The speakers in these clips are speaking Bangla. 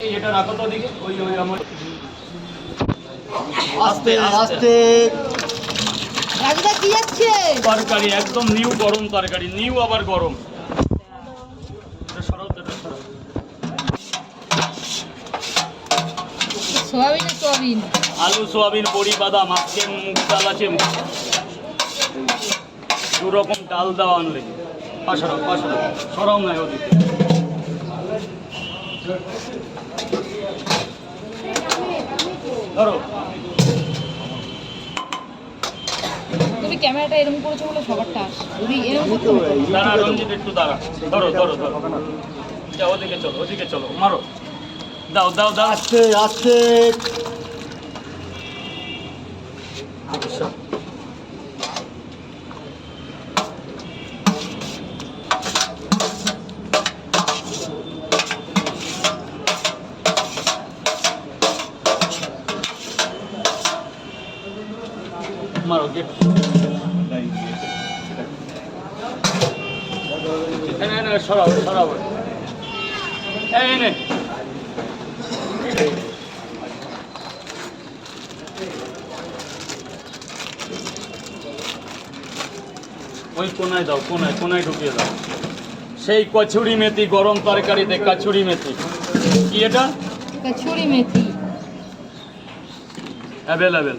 এই এটা রাখো তো ওদিকে ওই ওই আমার আস্তে আস্তে। রাজুদা কি যাচ্ছে? তরকারি একদম নিউ গরম তরকারি নিউ আবার গরম। Soybean soybean. আলু সোয়াবিন বড়ি বাদাম আজকে মুগ ডাল আছে দু রকম ডাল দেওয়া আনলে। পাশারাও সরাও নাই ওদিকে। ধরো। তুমি ক্যামেরাটা এরকম করেছ বলে সবারটা তুমি যদি এরকম করতে হতো। দাঁড়া রঞ্জিত একটু দাঁড়া। ধরো ধরো ধরো। যাও ওদিকে চলো ওদিকে চলো। মারো। দাও দাও দাও। আস্তে আস্তে মারো গেট এই ওই কোনায় দাও কোনায় কোনায় ঢুকিয়ে দাও। সেই কচুরি মেথি গরম তরকারিতে কচুরি মেথি। কি এটা? কচুরি মেথি। অ্যাভেলেবেল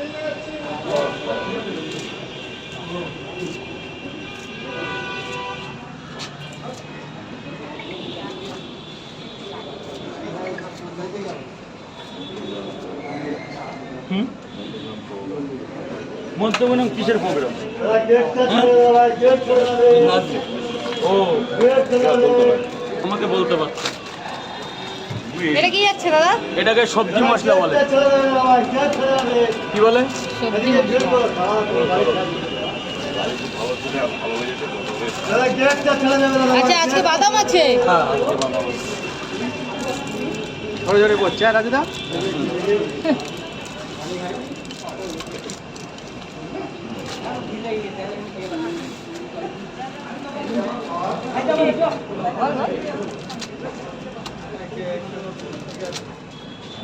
হুম? মধ্যমগ্রাম কিসের প্রোগ্রাম ও আমাকে বলতে পারছ এটা কি যাচ্ছে দাদা? এটাকে সবজি মশলা বলে। কি বলে? আচ্ছা আজকে বাদাম আছে। জোরে জোরে করছে রাজুদা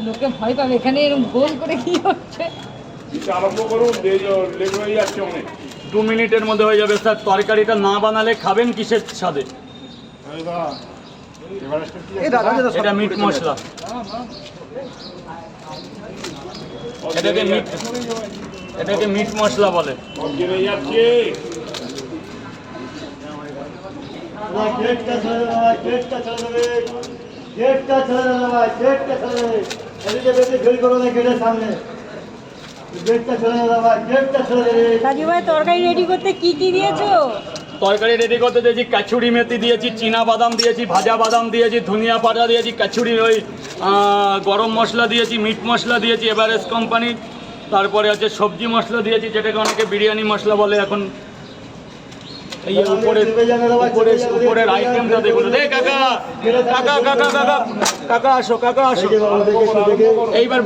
লোকে ভয় পাবে এখানে এরকম গোল করে কি হচ্ছে? আরম্ভ করুন লেট হয়ে যাচ্ছে অনেক। দু মিনিটের মধ্যে হয়ে যাবে স্যার। তরকারিটা না বানালে খাবেন কিসের স্বাদে? এটা মিট মশলা। এটাকে মিট এটাকে মিট মশলা বলে। তরকারি রেডি করতে কি কি দিয়েছ? তরকারি রেডি করতে দিয়েছি কাচুরি মেথি দিয়েছি চীনা বাদাম দিয়েছি ভাজা বাদাম দিয়েছি ধনিয়া পাতা দিয়েছি কাচুরি ওই গরম মশলা দিয়েছি মিট মশলা দিয়েছি এভারেস্ট কোম্পানি। তারপরে আছে সবজি মশলা দিয়েছি যেটাকে অনেকে বিরিয়ানি মশলা বলে। এখন এই উপরে উপরে উপরের আইটেমটা দেখুন। রে কাকা কাকা কাকা কাকা কাকা আসো কাকা আসো। এইবার